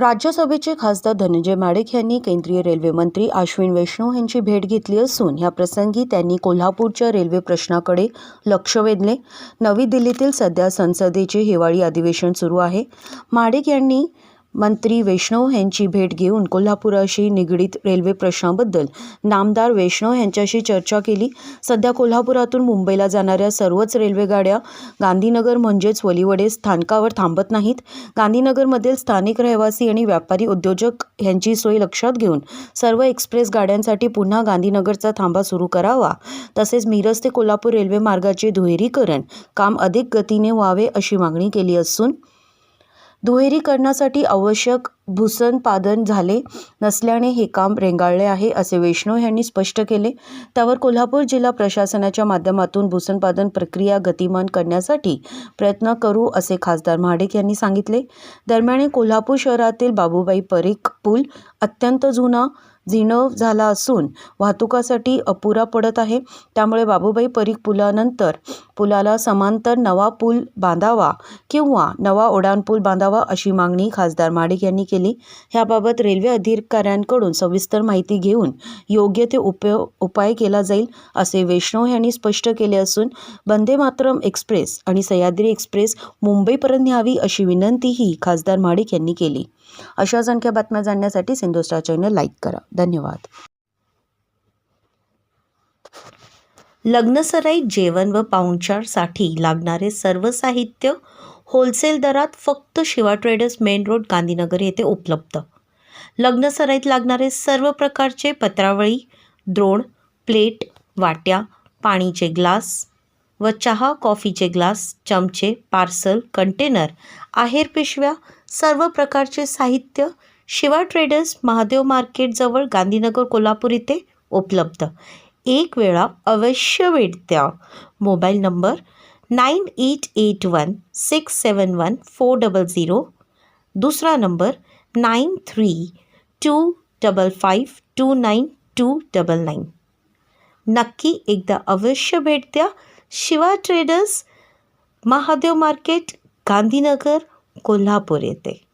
राज्यसभेचे खासदार धनंजय माडेक यांनी केंद्रीय रेल्वे मंत्री अश्विन वैष्णव यांची भेट घेतली असून या प्रसंगी त्यांनी कोल्हापूरच्या रेल्वे प्रश्नाकडे लक्ष वेधले. नवी दिल्लीतील सध्या संसदेचे हिवाळी अधिवेशन सुरू आहे. माडेक यांनी मंत्री वैष्णव यांची भेट घेऊन कोल्हापुराशी निगडीत रेल्वे प्रश्नाबद्दल नामदार वैष्णव यांच्याशी चर्चा केली. सध्या कोल्हापुरातून मुंबईला जाणाऱ्या सर्वच रेल्वेगाड्या गांधीनगर म्हणजेच वलिवडे स्थानकावर थांबत नाहीत. गांधीनगरमधील स्थानिक रहिवासी आणि व्यापारी उद्योजक यांची सोय लक्षात घेऊन सर्व एक्सप्रेस गाड्यांसाठी पुन्हा गांधीनगरचा थांबा सुरू करावा. तसेच मिरज ते कोल्हापूर रेल्वे मार्गाचे दुहेरीकरण काम अधिक गतीने व्हावे अशी मागणी केली असून दुहेरीकरणासाठी आवश्यक भूसनपादन झाले नसल्याने हे काम रेंगाळले आहे असे वैष्णव यांनी स्पष्ट केले. त्यावर कोल्हापूर जिल्हा प्रशासनाच्या माध्यमातून भूसंपादन प्रक्रिया गतिमान करण्यासाठी प्रयत्न करू असे खासदार महाडिक यांनी सांगितले. दरम्यान कोल्हापूर शहरातील बाबूबाई परीख पूल अत्यंत जुना जीर्ण झाला असून वाहतुकासाठी अपुरा पडत आहे. त्यामुळे बाबूबाई परीख पुलानंतर पुलाला समांतर नवा पूल बांधावा किंवा नवा उड्डाणपूल बांधावा अशी मागणी खासदार माडिक यांनी केली. ह्याबाबत रेल्वे अधिकाऱ्यांकडून सविस्तर माहिती घेऊन योग्य ते उपयो उपाय केला जाईल असे वैष्णव यांनी स्पष्ट केले असून वंदे मातरम एक्सप्रेस आणि सह्याद्री एक्सप्रेस मुंबईपर्यंत न्यावी अशी विनंतीही खासदार माडिक यांनी केली. अशाच संख्या बातम्या जाणण्यासाठी सिंधुस्टार चॅनल लाईक करा. धन्यवाद. लग्नसराईत जेवण व पाहुणचारसाठी लागणारे सर्व साहित्य होलसेल दरात फक्त Shiva Traders main road Gandhinagar येथे उपलब्ध. लग्नसराईत लागणारे सर्व प्रकारचे पत्रावळी द्रोण प्लेट वाट्या पाणीचे ग्लास व चहा कॉफीचे ग्लास चमचे पार्सल कंटेनर आहेर पिशव्या सर्व प्रकारचे साहित्य शिवा ट्रेडर्स महादेव मार्केटजवळ गांधीनगर कोल्हापूर इथे उपलब्ध. एक वेळा अवश्य भेट द्या. Mobile number nine eight eight one six seven one four double zero. दुसरा number nine three two double five two nine two double nine. नक्की एकदा अवश्य भेट द्या. शिवा ट्रेडर्स महादेव मार्केट गांधीनगर कोल्हापूर येथे